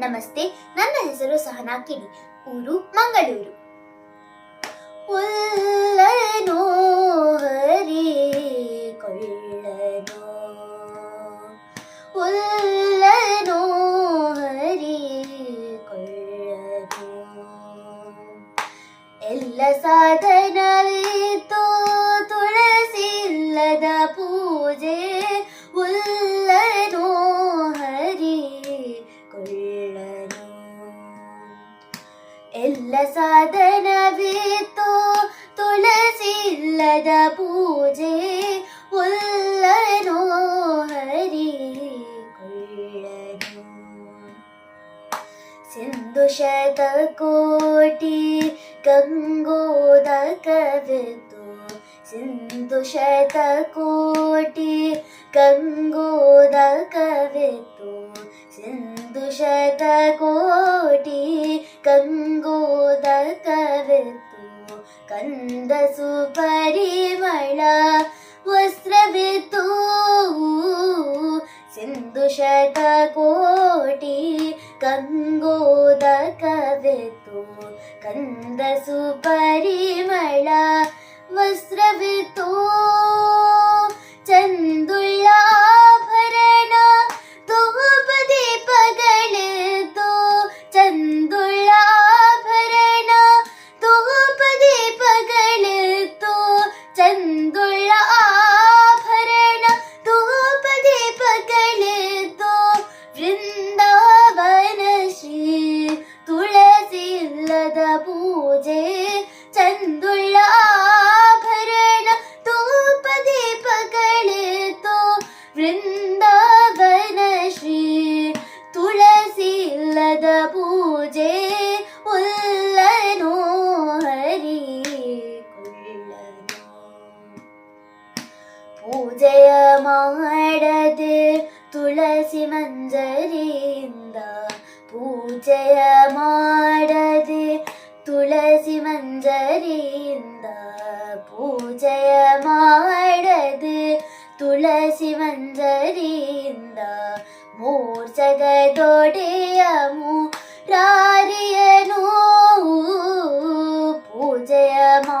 ನಮಸ್ತೆ ನನ್ನ ಹೆಸರು ಸಹನಾ ಕಿಡಿ ಊರು ಮಂಗಳೂರು ಉಲ್ಲನೋ ಹರಿ ಕೊಳ್ಳನೋ ಉಲ್ಲನೋ ಹರಿ ಕೊಳ್ಳನೋ ಎಲ್ಲ ತುಳಸಿಲ್ಲದ ಪೂಜೆ ಎಲ್ಲ ಸಾಧನವಿತ್ತು ತುಳಸಿಲ್ಲದ ಪೂಜೆ ಒಲ್ಲನೋ ಹರಿ ಕೊಳ್ಳನು ಸಿಂಧು ಶತಕೋಟಿ ಗಂಗೋದಕವಿತು ಸಿಂಧು ಶತಕೋಟಿ ಗಂಗೋದಕವಿತು ಸಿಂಧು ಶತಕೋ ಧರಿಸುವು ಕಂದ ಸುಪರಿಮಳ ವಸ್ತ್ರವಿತು ಸಿಂಧು ಶತಕೋಟಿ ಗಂಗೋದಕವಿತು ಕಂದ ಸುಪರಿಮಳ ವಸ್ತ್ರವಿತು ಚಂದ മകളെത്തോ വൃന്ദാവന ശ്രീ തുളസിയില്ലത പൂജേ ಮಂಜರಿಂದ ಪೂಜೆಯ ಮಾಡದೆ ತುಳಸಿ ಮಂಜರಿಂದ ಪೂಜೆಯ ಮಾಡದೆ ತುಳಸಿ ಮಂಜರಿಂದ ಮೂರ್ಛಗದೊಡೆಯಮು ರಾರಿಯನು ಪೂಜೆಯ ಮಾ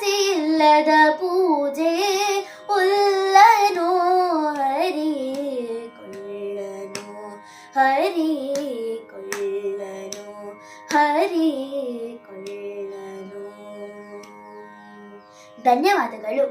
ഉല്ലത പൂജേ ഉല്ലനോ ഹരി കൊള്ളനോ ഹരി കൊള്ളനോ ഹരി കൊള്ളനೋ ಧನ್ಯವಾದಗಳು